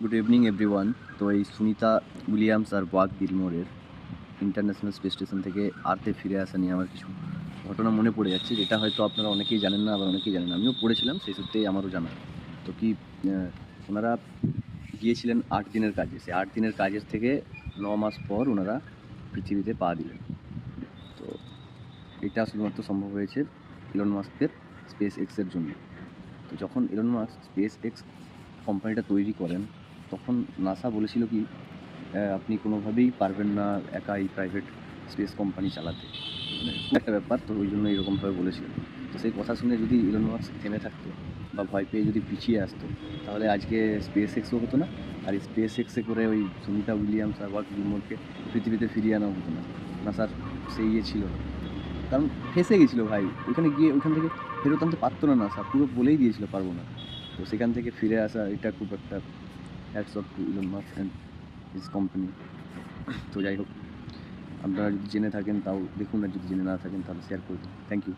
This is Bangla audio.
গুড ইভিনিং এভরিওয়ান তো এই সুনিতা উইলিয়ামস আর ওয়াক গিলমোরের ইন্টারন্যাশনাল স্পেস স্টেশন থেকে আর্থে ফিরে আসা নিয়ে আমার কিছু ঘটনা মনে পড়ে যাচ্ছে, যেটা হয়তো আপনারা অনেকেই জানেন না, আবার অনেকেই জানেন আমিও পড়েছিলাম, সেই সূত্রেই আমারও জানা। তো কি ওনারা গিয়েছিলেন আট দিনের কাজে। সেই আট দিনের কাজের থেকে ন মাস পর ওনারা পৃথিবীতে পা দিলেন। তো এটা শুধুমাত্র সম্ভব হয়েছে ইলন মাস্কের স্পেস এক্সের জন্য। তো যখন ইলন মাস্ক স্পেস এক্স কোম্পানিটা তৈরি করেন তখন নাসা বলেছিল কি আপনি কোনোভাবেই পারবেন না একা এই প্রাইভেট স্পেস কোম্পানি চালাতে। মানে একটা ব্যাপার, তো ওই জন্য এরকমভাবে বলেছিল তো সেই কথা শুনে যদি ইলন মাস্ক থেমে থাকতো বা ভয় পেয়ে যদি পিছিয়ে আসতো, তাহলে আজকে স্পেস এক্সও হতো না, আর স্পেস এক্সে করে ওই সুমিতা উইলিয়ামস আর ওয়াক গিলমোরকে পৃথিবীতে ফিরিয়ে আনা হতো না। নাসার সেই ইয়ে ছিল। না কারণ ফেসে গেছিল ভাই, ওইখানে গিয়ে ওইখান থেকে ফেরত আনতে পারতো না নাসা, পুরো বলেই দিয়েছিল পারব না। তো সেখান থেকে ফিরে আসা, এটা খুব একটা hats off to Elon Musk and his company তো যাই হোক, আপনারা যদি জেনে থাকেন তাও দেখুন, আর যদি জেনে না থাকেন তাহলে শেয়ার করে দিন। Thank you